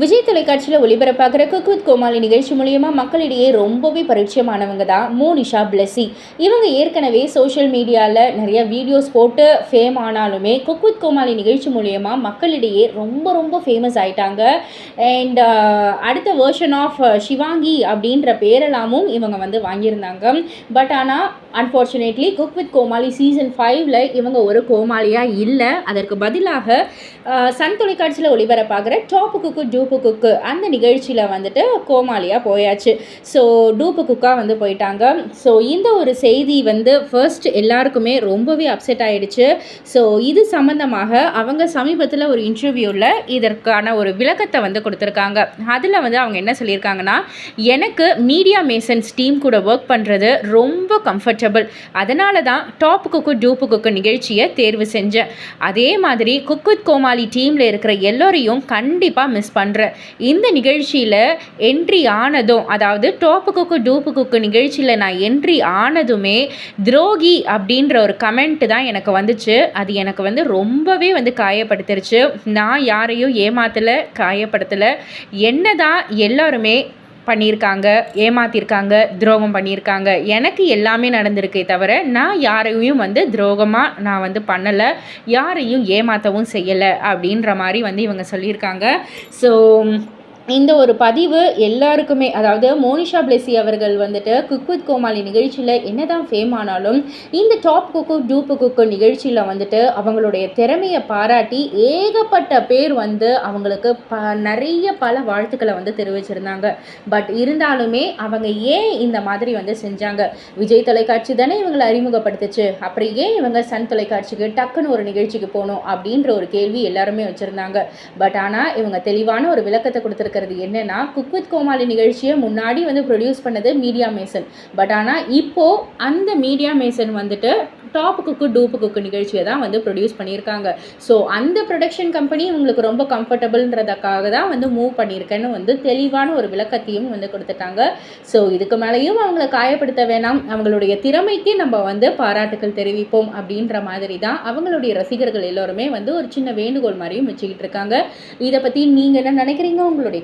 விஜய் தொலைக்காட்சியில் ஒளிபரப்பாகிற குக்வித் கோமாளி நிகழ்ச்சி மூலயமா மக்களிடையே ரொம்பவே பரிச்சயமானவங்க தான் மோனிஷா பிளஸி. இவங்க ஏற்கனவே சோஷியல் மீடியாவில் நிறைய வீடியோஸ் போட்டு ஃபேம் ஆனாலுமே குக்வித் கோமாளி நிகழ்ச்சி மூலயமா மக்களிடையே ரொம்ப ரொம்ப ஃபேமஸ் ஆயிட்டாங்க. அண்ட் uh, அடுத்த வேர்ஷன் ஆஃப் uh, சிவாங்கி அப்படின்ற பேரெல்லாமும் இவங்க வந்து வாங்கியிருந்தாங்க. பட் ஆனால் unfortunately cook with Comali season ஃபைவ்ல இவங்க ஒரு கோமாளியாக இல்லை. அதற்கு பதிலாக uh, சன் தொலைக்காட்சியில் ஒளிபரப்பாகிற டாப் குக்கு டூப்பு குக்கு அந்த நிகழ்ச்சியில் வந்துட்டு கோமாளியாக போயாச்சு. ஸோ டூப்பு குக்காக வந்து போயிட்டாங்க. ஸோ இந்த ஒரு செய்தி வந்து ஃபர்ஸ்ட் எல்லாருக்குமே ரொம்பவே அப்செட் ஆகிடுச்சு ஸோ இது சம்மந்தமாக அவங்க சமீபத்தில் ஒரு இன்டர்வியூவில் இதற்கான ஒரு விளக்கத்தை வந்து கொடுத்துருக்காங்க. அதில் வந்து அவங்க என்ன சொல்லியிருக்காங்கன்னா எனக்கு மீடியா மேசன்ஸ் டீம் கூட ஒர்க் பண்ணுறது ரொம்ப கம்ஃபர்டபுள் அதனால தான் டாப் குக்கு டூப்பு குக்கு நிகழ்ச்சியை தேர்வு செஞ்சேன். அதே மாதிரி குக்குத் கோமாளி டீமில் இருக்கிற எல்லோரையும் கண்டிப்பாக மிஸ் பண்ணுறேன் இந்த நிகழ்ச்சியில் என்ட்ரி ஆனதும் அதாவது டோப்பு குக்கு டூப்பு குக்கு நிகழ்ச்சியில் நான் என்ட்ரி ஆனதுமே துரோகி அப்படின்ற ஒரு கமெண்ட் தான் எனக்கு வந்துச்சு. அது எனக்கு வந்து ரொம்பவே வந்து காயப்படுத்திருச்சு. நான் யாரையும் ஏமாத்தலை காயப்படுத்தலை. என்ன தான் எல்லாருமே பண்ணியிருக்காங்க ஏமாத்திருக்காங்க துரோகம் பண்ணியிருக்காங்க. எனக்கு எல்லாமே நடந்திருக்கே தவிர நான் யாரையும் வந்து துரோகமாக நான் வந்து பண்ணலை யாரையும் ஏமாற்றவும் செய்யலை அப்படின்ற மாதிரி வந்து இவங்க சொல்லியிருக்காங்க. ஸோ இந்த ஒரு பதிவு எல்லாருக்குமே அதாவது மோனிஷா பிளெஸி அவர்கள் வந்துட்டு குக் வித் கோமாளி நிகழ்ச்சியில் என்னதான் ஃபேம் ஆனாலும் இந்த டாப் குக்கு டூப்பு குக்கு நிகழ்ச்சியில் வந்துட்டு அவங்களுடைய திறமையை பாராட்டி ஏகப்பட்ட பேர் வந்து அவங்களுக்கு ப நிறைய பல வாழ்த்துக்களை வந்து தெரிவிச்சிருந்தாங்க. பட் இருந்தாலுமே அவங்க ஏன் இந்த மாதிரி வந்து செஞ்சாங்க? விஜய் தொலைக்காட்சி தானே இவங்களை அறிமுகப்படுத்துச்சு. அப்புறம் ஏன் இவங்க சன் தொலைக்காட்சிக்கு டக்குன்னு ஒரு நிகழ்ச்சிக்கு போகணும் அப்படின்ற ஒரு கேள்வி எல்லாருமே வச்சுருந்தாங்க. பட் ஆனால் இவங்க தெளிவான ஒரு விளக்கத்தை இருக்கிறது என்னென்னா குக் வித் கோமாளி நிகழ்ச்சியை முன்னாடி வந்து ப்ரொடியூஸ் பண்ணது மீடியா மேசன். பட் ஆனால் இப்போது அந்த மீடியா மேசன் வந்துட்டு டாப் குக்கு டூப்பு குக்கு நிகழ்ச்சியை தான் வந்து ப்ரொடியூஸ் பண்ணியிருக்காங்க. ஸோ அந்த ப்ரொடக்ஷன் கம்பெனி உங்களுக்கு ரொம்ப கம்ஃபர்டபுள்ன்றதுக்காக தான் வந்து மூவ் பண்ணியிருக்கேன்னு வந்து தெளிவான ஒரு விளக்கத்தையும் வந்து கொடுத்துட்டாங்க. ஸோ இதுக்கு மேலேயும் அவங்களை காயப்படுத்த வேணாம். அவங்களுடைய திறமைக்கு நம்ம வந்து பாராட்டுக்கள் தெரிவிப்போம் அப்படின்ற மாதிரி தான் அவங்களுடைய ரசிகர்கள் எல்லோருமே வந்து ஒரு சின்ன வேண்டுகோள் மாதிரியும் வச்சுக்கிட்டு இருக்காங்க. இதை பற்றி நீங்கள் என்ன நினைக்கிறீங்க? உங்களுடைய